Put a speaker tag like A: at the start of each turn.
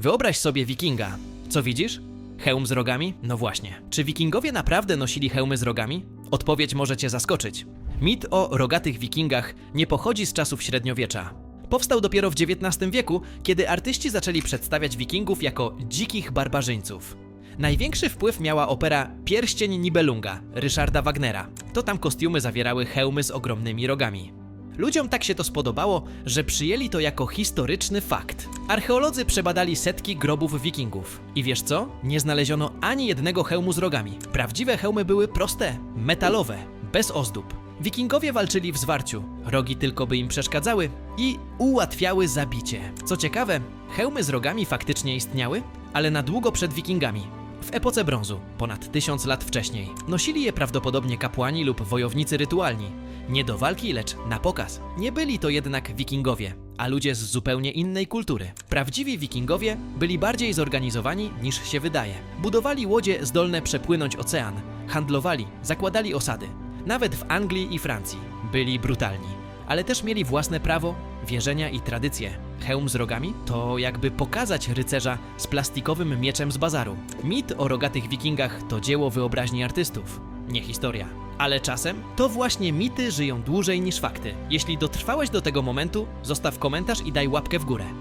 A: Wyobraź sobie wikinga. Co widzisz? Hełm z rogami? No właśnie. Czy wikingowie naprawdę nosili hełmy z rogami? Odpowiedź może cię zaskoczyć. Mit o rogatych wikingach nie pochodzi z czasów średniowiecza. Powstał dopiero w XIX wieku, kiedy artyści zaczęli przedstawiać wikingów jako dzikich barbarzyńców. Największy wpływ miała opera Pierścień Nibelunga Ryszarda Wagnera. To tam kostiumy zawierały hełmy z ogromnymi rogami. Ludziom tak się to spodobało, że przyjęli to jako historyczny fakt. Archeolodzy przebadali setki grobów wikingów. I wiesz co? Nie znaleziono ani jednego hełmu z rogami. Prawdziwe hełmy były proste, metalowe, bez ozdób. Wikingowie walczyli w zwarciu, rogi tylko by im przeszkadzały i ułatwiały zabicie. Co ciekawe, hełmy z rogami faktycznie istniały, ale na długo przed wikingami. W epoce brązu, ponad tysiąc lat wcześniej, nosili je prawdopodobnie kapłani lub wojownicy rytualni. Nie do walki, lecz na pokaz. Nie byli to jednak wikingowie, a ludzie z zupełnie innej kultury. Prawdziwi wikingowie byli bardziej zorganizowani niż się wydaje. Budowali łodzie zdolne przepłynąć ocean, handlowali, zakładali osady. Nawet w Anglii i Francji byli brutalni, ale też mieli własne prawo, wierzenia i tradycje. Hełm z rogami to jakby pokazać rycerza z plastikowym mieczem z bazaru. Mit o rogatych wikingach to dzieło wyobraźni artystów, nie historia. Ale czasem to właśnie mity żyją dłużej niż fakty. Jeśli dotrwałeś do tego momentu, zostaw komentarz i daj łapkę w górę.